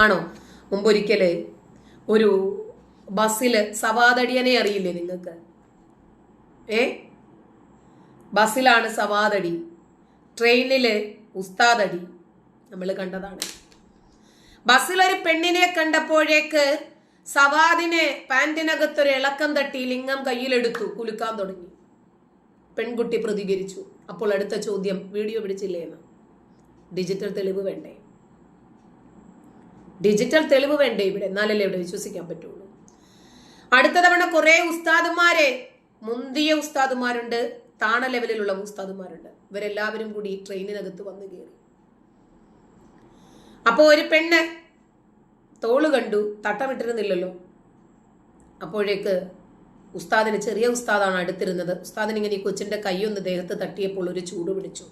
ആണോ? മുമ്പൊരിക്കൽ ഒരു ബസ്സിൽ സവാതടിയനെ അറിയില്ലേ നിങ്ങൾക്ക്? ഏ? ബസ്സിലാണ് സവാതടി ട്രെയിനിൽ ഉസ്താദടി. നമ്മൾ കണ്ടതാണ്. ബസ്സിലൊരു പെണ്ണിനെ കണ്ടപ്പോഴേക്ക് സവാദിനെ പാന്റിനകത്തൊരു ഇളക്കം തട്ടി ലിംഗം കയ്യിലെടുത്തു കുലുക്കാൻ തുടങ്ങി. പെൺകുട്ടി പ്രതികരിച്ചു. അപ്പോൾ അടുത്ത ചോദ്യം വീഡിയോ പിടിച്ചില്ലേ എന്ന് ഡിജിറ്റൽ തെളിവ് വേണ്ടേ? ഡിജിറ്റൽ തെളിവ് വേണ്ടേ ഇവിടെ? എന്നാലല്ലേ ഇവിടെ വിശ്വസിക്കാൻ പറ്റുള്ളൂ. അടുത്ത തവണ കുറെ ഉസ്താദുമാരെ മുന്തിയ ഉസ്താദുമാരുണ്ട് താണ ലെവലിലുള്ള ഉസ്താദുമാരുണ്ട്. ഇവരെല്ലാവരും കൂടി ട്രെയിനിനകത്ത് വന്നു കയറി. അപ്പോൾ ഒരു പെണ്ണ് തോൾ കണ്ടു തട്ടമിട്ടിരുന്നില്ലല്ലോ. അപ്പോഴേക്ക് ഉസ്താദിന് ചെറിയ ഉസ്താദാണ് അടുത്തിരുന്നത്. ഉസ്താദിന് ഇങ്ങനെ ഈ കൊച്ചിന്റെ കൈയൊന്ന് ദേഹത്ത് തട്ടിയപ്പോൾ ഒരു ചൂട് പിടിച്ചു.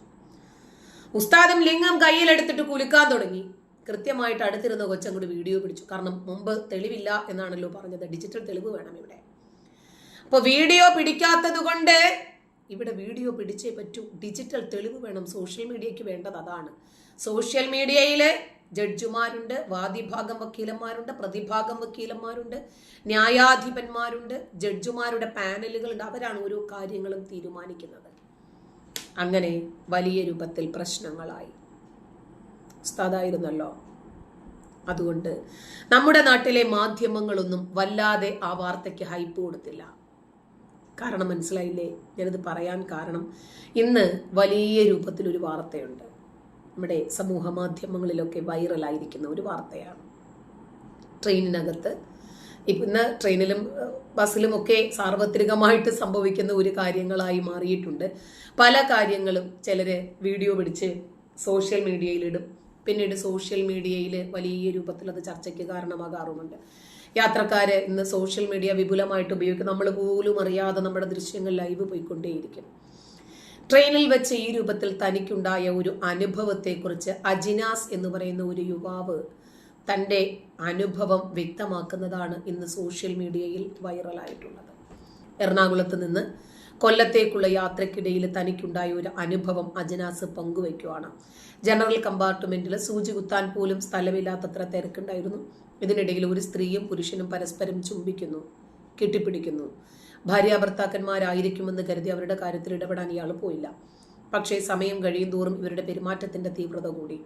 ഉസ്താദും ലിംഗം കയ്യിലെടുത്തിട്ട് കുലുക്കാൻ തുടങ്ങി. കൃത്യമായിട്ട് അടുത്തിരുന്ന കൊച്ചും കൂടി വീഡിയോ പിടിച്ചു. കാരണം മുമ്പ് തെളിവില്ല എന്നാണല്ലോ പറഞ്ഞത്. ഡിജിറ്റൽ തെളിവ് വേണം ഇവിടെ. അപ്പോൾ വീഡിയോ പിടിക്കാത്തത് കൊണ്ട് ഇവിടെ വീഡിയോ പിടിച്ചേ പറ്റൂ. ഡിജിറ്റൽ തെളിവ് വേണം. സോഷ്യൽ മീഡിയയ്ക്ക് വേണ്ടത് അതാണ്. സോഷ്യൽ മീഡിയയിൽ ജഡ്ജിമാരുണ്ട് വാദിഭാഗം വക്കീലന്മാരുണ്ട് പ്രതിഭാഗം വക്കീലന്മാരുണ്ട് ന്യായാധിപന്മാരുണ്ട് ജഡ്ജിമാരുടെ പാനലുകളുണ്ട്. അവരാണ് ഓരോ കാര്യങ്ങളും തീരുമാനിക്കുന്നത്. അങ്ങനെ വലിയ രൂപത്തിൽ പ്രശ്നങ്ങളായി. ഉസ്താദായിരുന്നല്ലോ. അതുകൊണ്ട് നമ്മുടെ നാട്ടിലെ മാധ്യമങ്ങളൊന്നും വല്ലാതെ ആ വാർത്തയ്ക്ക് ഹൈപ്പ് കൊടുത്തില്ല. കാരണം മനസ്സിലായില്ലേ? ഞാനിത് പറയാൻ കാരണം ഇന്ന് വലിയ രൂപത്തിലൊരു വാർത്തയുണ്ട്. നമ്മുടെ സമൂഹ മാധ്യമങ്ങളിലൊക്കെ വൈറലായിരിക്കുന്ന ഒരു വാർത്തയാണ്. ട്രെയിനിനകത്ത് ഇന്ന് ട്രെയിനിലും ബസ്സിലും ഒക്കെ സാർവത്രികമായിട്ട് സംഭവിക്കുന്ന ഒരു കാര്യങ്ങളായി മാറിയിട്ടുണ്ട്. പല കാര്യങ്ങളും ചിലര് വീഡിയോ പിടിച്ച് സോഷ്യൽ മീഡിയയിലിടും. പിന്നീട് സോഷ്യൽ മീഡിയയിൽ വലിയ രൂപത്തിൽ അത് ചർച്ചയ്ക്ക് കാരണമാകാറുമുണ്ട്. യാത്രക്കാർ ഇന്ന് സോഷ്യൽ മീഡിയ വിപുലമായിട്ട് ഉപയോഗിക്കും. നമ്മൾ പോലും അറിയാതെ നമ്മുടെ ദൃശ്യങ്ങൾ ലൈവ് പോയിക്കൊണ്ടേയിരിക്കും. ട്രെയിനിൽ വെച്ച് ഈ രൂപത്തിൽ തനിക്കുണ്ടായ ഒരു അനുഭവത്തെക്കുറിച്ച് അജിനാസ് എന്ന് പറയുന്ന ഒരു യുവാവ് തന്റെ അനുഭവം വ്യക്തമാക്കുന്നതാണ് ഇന്ന് സോഷ്യൽ മീഡിയയിൽ വൈറലായിട്ടുള്ളത് എറണാകുളത്ത് നിന്ന് കൊല്ലത്തേക്കുള്ള യാത്രക്കിടയിൽ തനിക്കുണ്ടായ ഒരു അനുഭവം അജനാസ് പങ്കുവയ്ക്കുവാണ്. ജനറൽ കമ്പാർട്ട്മെന്റിൽ സൂചി കുത്താൻ പോലും സ്ഥലമില്ലാത്തത്ര തിരക്കുണ്ടായിരുന്നു. ഇതിനിടയിൽ ഒരു സ്ത്രീയും പുരുഷനും പരസ്പരം ചുംബിക്കുന്നു കെട്ടിപ്പിടിക്കുന്നു. ഭാര്യ ഭർത്താക്കന്മാരായിരിക്കുമെന്ന് കരുതി അവരുടെ കാര്യത്തിൽ ഇടപെടാൻ ഇയാൾ പോയില്ല. പക്ഷേ സമയം കഴിയും തോറും ഇവരുടെ പെരുമാറ്റത്തിന്റെ തീവ്രത കൂടി.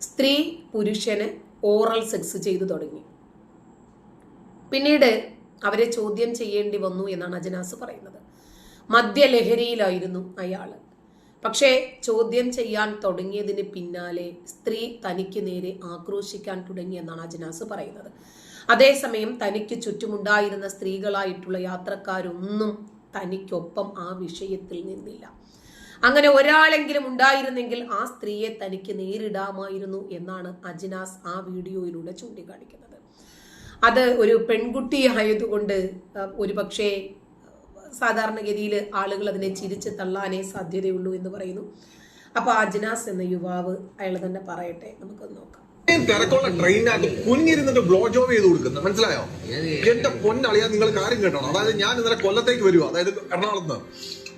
സ്ത്രീ പുരുഷന് ഓറൽ സെക്സ് ചെയ്തു തുടങ്ങി. പിന്നീട് അവരെ ചോദ്യം ചെയ്യേണ്ടി വന്നു എന്നാണ് അജനാസ് പറയുന്നത്. മദ്യലഹരിയിലായിരുന്നു അയാൾ പക്ഷേ ചോദ്യം ചെയ്യാൻ തുടങ്ങിയതിന് പിന്നാലെ സ്ത്രീ തനിക്ക് നേരെ ആക്രോശിക്കാൻ തുടങ്ങിയെന്നാണ് അജനാസ് പറയുന്നത്. അതേസമയം തനിക്ക് ചുറ്റുമുണ്ടായിരുന്ന സ്ത്രീകളായിട്ടുള്ള യാത്രക്കാരൊന്നും തനിക്കൊപ്പം ആ വിഷയത്തിൽ നിന്നില്ല. അങ്ങനെ ഒരാളെങ്കിലും ഉണ്ടായിരുന്നെങ്കിൽ ആ സ്ത്രീയെ തനിക്ക് നേരിടാമായിരുന്നു എന്നാണ് അജിനാസ് ആ വീഡിയോയിലൂടെ ചൂണ്ടിക്കാണിക്കുന്നത്. അത് ഒരു പെൺകുട്ടി ആയതുകൊണ്ട് ഒരു പക്ഷേ സാധാരണഗതിയിൽ ആളുകൾ അതിനെ ചിരിച്ച് തള്ളാനേ സാധ്യതയുള്ളൂ എന്ന് പറയുന്നു. അപ്പൊ അജ്നാസ് എന്ന യുവാവ് അയാൾ തന്നെ പറയട്ടെ നമുക്കൊന്ന് നോക്കാം. തിരക്കുള്ള കുഞ്ഞിരുന്നിട്ട് ബ്ലോ ജോബ് ചെയ്ത് കൊടുക്കുന്നത് മനസ്സിലായോ? എന്റെ പൊന്നളിയാ നിങ്ങൾ കാര്യം കേട്ടോ അതായത് ഞാൻ ഇന്നലെ കൊല്ലത്തേക്ക് വരുവാ അതായത് എറണാകുളത്ത്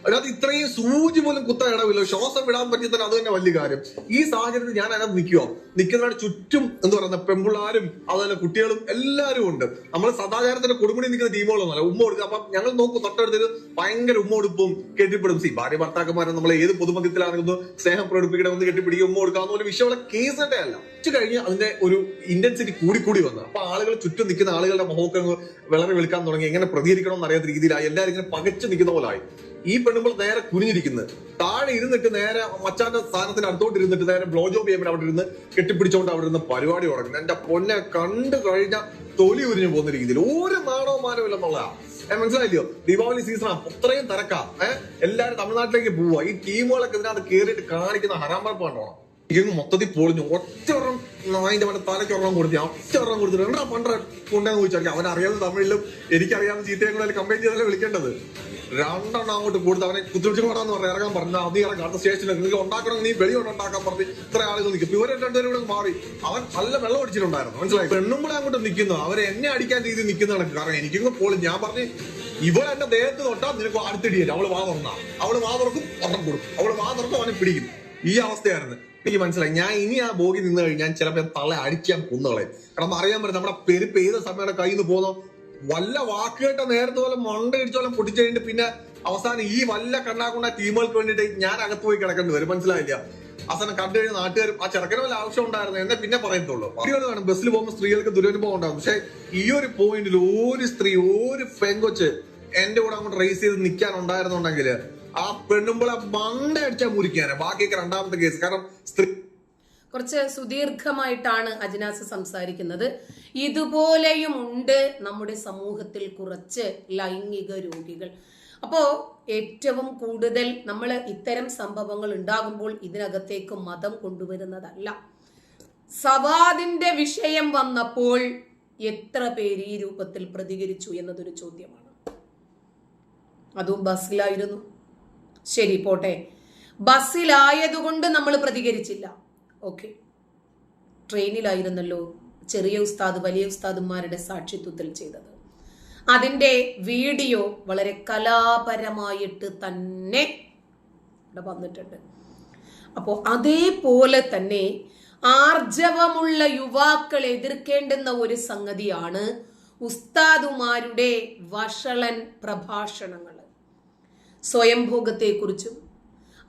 അതിനകത്ത് ഇത്രയും സൂചി പോലും കുത്താൻ ഇടവില്ല. ശ്വാസം വിടാൻ പറ്റിയ തന്നെ അത് തന്നെ വലിയ കാര്യം. ഈ സാഹചര്യത്തിൽ ഞാൻ അതിനകത്ത് നിൽക്കുക നിൽക്കുന്നവരുടെ ചുറ്റും എന്ന് പറയുന്ന പെമ്പിള്ളാരും അതുപോലെ കുട്ടികളും എല്ലാവരും ഉണ്ട്. നമ്മൾ സദാചാരത്തിന്റെ കൊടുമുടി നിൽക്കുന്ന ടീമുകളൊന്നുമല്ല. ഉമ്മ കൊടുക്കുക അപ്പൊ ഞങ്ങൾ നോക്കും തൊട്ടടുത്തൊരു ഭയങ്കര ഉമ്മ കൊടുപ്പും കെട്ടിപ്പിടും. സി ഭാര്യ ഭർത്താക്കന്മാരെ നമ്മൾ ഏത് പൊതുമധ്യത്തിലാണെങ്കിലും സ്നേഹം പ്രകടിപ്പിക്കണം ഒന്ന് കെട്ടിപ്പിടിക്കുക ഉമ്മ കൊടുക്കുക എന്നൊരു വിഷയമുള്ള കേസിന്റെ അല്ല. ഉച്ച കഴിഞ്ഞ് അതിന്റെ ഒരു ഇന്റൻസിറ്റി കൂടി കൂടി വന്നു. അപ്പൊ ആളുകൾ ചുറ്റും നിൽക്കുന്ന ആളുകളുടെ മുഖമൊക്കെ വിളറി വിളിക്കാൻ തുടങ്ങി. എങ്ങനെ പ്രതികരിക്കണം എന്നറിയാത്ത രീതിയിലായി. എല്ലാവരും ഇങ്ങനെ പകച്ചു നിൽക്കുന്ന പോലായി ഈ പെണ്ണുമ്പോൾ നേരെ കുനിഞ്ഞിരിക്കുന്നത്. താഴെ ഇരുന്നിട്ട് നേരെ മച്ചാന്റെ സ്ഥാനത്തിന് അടുത്തോട്ട് ഇരുന്നിട്ട് നേരെ ബ്ലോ ജോബ് ചെയ്യുമ്പോൾ അവിടെ ഇരുന്ന് കെട്ടിപ്പിടിച്ചോണ്ട് അവിടെ ഇരുന്ന് പരിപാടി തുടങ്ങുന്നത് എന്റെ പൊന്നെ കണ്ടു കഴിഞ്ഞ തൊലി ഉരിഞ്ഞു പോകുന്ന രീതിയിൽ. ഒരു നാണോ മാനോ ഇല്ലെന്നുള്ളതാ മനസ്സിലായില്ലയോ ദീപാവലി സീസണാ അത്രയും തിരക്കാ. ഏഹ് എല്ലാരും തമിഴ്നാട്ടിലേക്ക് പോവുക. ഈ ടീമുകളൊക്കെ ഇതിനകത്ത് കയറിയിട്ട് കാണിക്കുന്ന ഹരാമ്പറപ്പ് കണ്ടോണം ഇങ്ങ് മൊത്തത്തിൽ പൊളിഞ്ഞു. ഒറ്റ ഒരെണ്ണം അതിന്റെ മറ്റേ തലയ്ക്ക് ഒരെണ്ണം കൊടുത്തു. ഒറ്റ ഒരെണ്ണം കൊടുത്തിട്ട് രണ്ടാ പണ്ട കൊണ്ടെന്ന് ചോദിച്ചാൽ അവൻ അറിയാതെ തമിഴിലും എനിക്കറിയാവുന്ന ചീത്തയും കൂടെ കമ്പയിൻ ചെയ്താലേ വിളിക്കേണ്ടത്? രണ്ടെണ്ണം അങ്ങോട്ട് കൊടുത്ത് അവനെ കുത്തിരിച്ചു പറഞ്ഞു പറഞ്ഞ് ഇറങ്ങാൻ പറഞ്ഞു. അത് ഇറങ്ങാം. അടുത്ത സ്റ്റേഷനിൽ നിങ്ങൾക്ക് ഉണ്ടാക്കണം നീ വെളി കൊണ്ട് ഉണ്ടാക്കാൻ പറഞ്ഞ്. ഇത്ര ആളുകൾ നിൽക്കും. ഇവരെ രണ്ടുപേരും കൂടെ മാറി. അവൻ നല്ല വെള്ളം അടിച്ചിട്ടുണ്ടായിരുന്നു. മനസ്സിലായി? പെണ്ണുമ്പളെ അങ്ങോട്ട് നിൽക്കുന്നു. അവരെ എന്നെ അടിക്കാൻ രീതി നിൽക്കുന്ന കണക്ക്. കാരണം എനിക്കും പോലും ഞാൻ പറഞ്ഞു ഇവൾ എന്റെ ദേഹത്ത് തൊട്ടാ നിനക്ക് അടുത്തിടിയല്ല. അവൾ വാ തുറന്നാ. അവൾ വാ തുറക്കും ഒട്ടം കൊടുക്കും. അവൾ വാ തുറക്കും അവനെ പിടിക്കും. ഈ അവസ്ഥയായിരുന്നു. എനിക്ക് മനസ്സിലായി. ഞാൻ ഇനി ആ ബോഗി നിന്ന് കഴിഞ്ഞാൽ ചിലപ്പോൾ തള്ള അടിക്കാൻ കുന്നുകളെ കാരണം അറിയാൻ പറ്റും നമ്മുടെ പെരുപ്പ് ഏത് സമയത്ത് കയ്യിൽ നിന്ന് പോകുന്നോ വല്ല വാക്കുകേട്ട നേരത്തെ പോലെ മണ്ട ഇടിച്ചോലം പൊട്ടിച്ചു കഴിഞ്ഞിട്ട് പിന്നെ അവസാനം ഈ വല്ല കണ്ണാക്കുണ്ട ടീമുകൾക്ക് വേണ്ടിയിട്ട് ഞാൻ അകത്ത് പോയി കിടക്കേണ്ടി വരും. മനസ്സിലായില്ല? അവസാനം കണ്ടു കഴിഞ്ഞ നാട്ടുകാരും ആ ചെറുക്കന് വല്ല ആവശ്യം ഉണ്ടായിരുന്നു? എന്നെ പിന്നെ പറയത്തുള്ളൂ. വേണം ബസ്സിൽ പോകുമ്പോൾ സ്ത്രീകൾക്ക് ദുരനുഭവം ഉണ്ടാകും. പക്ഷെ ഈ ഒരു പോയിന്റിൽ ഒരു സ്ത്രീ ഒരു പെങ്കൊച്ച് എന്റെ കൂടെ അങ്ങോട്ട് റേസ് ചെയ്ത് നിൽക്കാൻ ഉണ്ടായിരുന്നുണ്ടെങ്കിൽ ആ പെണ്ണുമ്പോളെ മണ്ട അടിച്ചാൽ മുരിക്കാനാണ് ബാക്കിയൊക്കെ രണ്ടാമത്തെ കേസ് കാരണം സ്ത്രീ കുറച്ച് സുദീർഘമായിട്ടാണ് അജിനാസ് സംസാരിക്കുന്നത്. ഇതുപോലെയും ഉണ്ട് നമ്മുടെ സമൂഹത്തിൽ കുറച്ച് ലൈംഗിക രോഗികൾ. അപ്പോൾ ഏറ്റവും കൂടുതൽ നമ്മൾ ഇത്തരം സംഭവങ്ങൾ ഉണ്ടാകുമ്പോൾ ഇതിനകത്തേക്ക് മതം കൊണ്ടുവരുന്നതല്ല. സവാദിന്റെ വിഷയം വന്നപ്പോൾ എത്ര പേര് ഈ രൂപത്തിൽ പ്രതികരിച്ചു എന്നതൊരു ചോദ്യമാണ്. അതും ബസ്സിലായിരുന്നു. ശരി പോട്ടെ. ബസ്സിലായതുകൊണ്ട് നമ്മൾ പ്രതികരിച്ചില്ല. ഓക്കെ. ട്രെയിനിലായിരുന്നല്ലോ ചെറിയ ഉസ്താദ് വലിയ ഉസ്താദുമാരുടെ സാക്ഷിത്വത്തിൽ ചെയ്തത്. അതിന്റെ വീഡിയോ വളരെ കലാപരമായിട്ട് തന്നെ ഇവിടെ വന്നിട്ടുണ്ട്. അപ്പോൾ അതേപോലെ തന്നെ ആർജവമുള്ള യുവാക്കൾ എതിർക്കേണ്ടുന്ന ഒരു സംഗതിയാണ് ഉസ്താദുമാരുടെ വഷളൻ പ്രഭാഷണങ്ങൾ. സ്വയംഭോഗത്തെക്കുറിച്ചും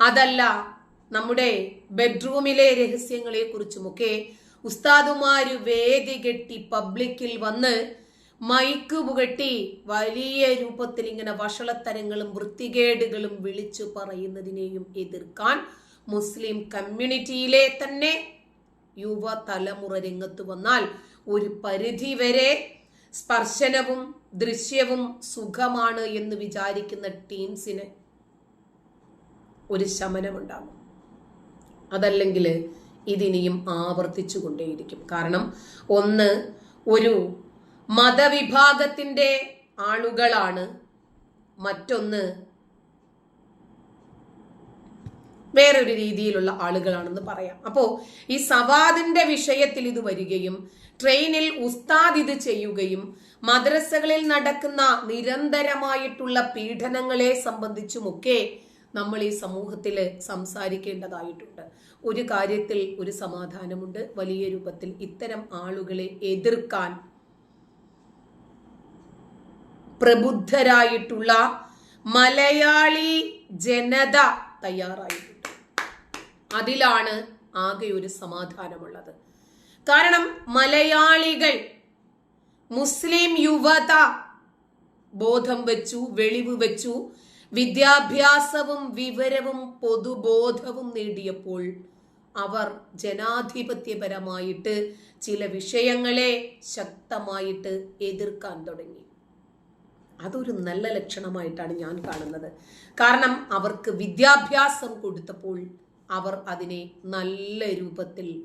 അതല്ല നമ്മുടെ ബെഡ്റൂമിലെ രഹസ്യങ്ങളെ കുറിച്ചുമൊക്കെ ഉസ്താദുമാര് വേദി കെട്ടി പബ്ലിക്കിൽ വന്ന് മൈക്ക് പുകട്ടി വലിയ രൂപത്തിൽ ഇങ്ങനെ വഷളത്തരങ്ങളും വൃത്തികേടുകളും വിളിച്ചു പറയുന്നതിനെയും എതിർക്കാൻ മുസ്ലിം കമ്മ്യൂണിറ്റിയിലെ തന്നെ യുവതലമുറ രംഗത്ത് വന്നാൽ ഒരു പരിധി വരെ സ്പർശനവും ദൃശ്യവും സുഖമാണ് എന്ന് വിചാരിക്കുന്ന ടീംസിന് ഒരു ശമനമുണ്ടാകും. അതല്ലെങ്കിൽ ഇതിനിയും ആവർത്തിച്ചു കൊണ്ടേയിരിക്കും കാരണം ഒന്ന് ഒരു മതവിഭാഗത്തിന്റെ ആളുകളാണ്. മറ്റൊന്ന് വേറൊരു രീതിയിലുള്ള ആളുകളാണെന്ന് പറയാം. അപ്പോൾ ഈ സവാദിന്റെ വിഷയത്തിൽ ഇത് വരികയും ട്രെയിനിൽ ഉസ്താദ് ഇത് ചെയ്യുകയും മദ്രസകളിൽ നടക്കുന്ന നിരന്തരമായിട്ടുള്ള പീഡനങ്ങളെ സംബന്ധിച്ചുമൊക്കെ നമ്മൾ ഈ സമൂഹത്തിൽ സംസാരിക്കേണ്ടതായിട്ടുണ്ട്. ഒരു കാര്യത്തിൽ ഒരു സമാധാനമുണ്ട്. വലിയ രൂപത്തിൽ ഇത്തരം ആളുകളെ എതിർക്കാൻ പ്രബുദ്ധരായിട്ടുള്ള മലയാളി ജനത തയ്യാറായിട്ടുണ്ട്. അതിലാണ് ആകെ ഒരു സമാധാനമുള്ളത്. കാരണം മലയാളികൾ മുസ്ലിം യുവത ബോധം വെച്ചു വെളിവ് വെച്ചു വിദ്യാഭ്യാസവും വിവരവും പൊതുബോധവും നേടിയപ്പോൾ അവർ ജനാധിപത്യപരമായിട്ട് ചില വിഷയങ്ങളെ ശക്തമായിട്ട് എതിർക്കാൻ തുടങ്ങി. അതൊരു നല്ല ലക്ഷണമായിട്ടാണ് ഞാൻ കാണുന്നത്. കാരണം അവർക്ക് വിദ്യാഭ്യാസം കൊടുത്തപ്പോൾ അവർ അതിനെ നല്ല രൂപത്തിൽ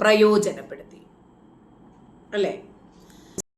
പ്രയോജനപ്പെടുത്തി. അല്ലേ?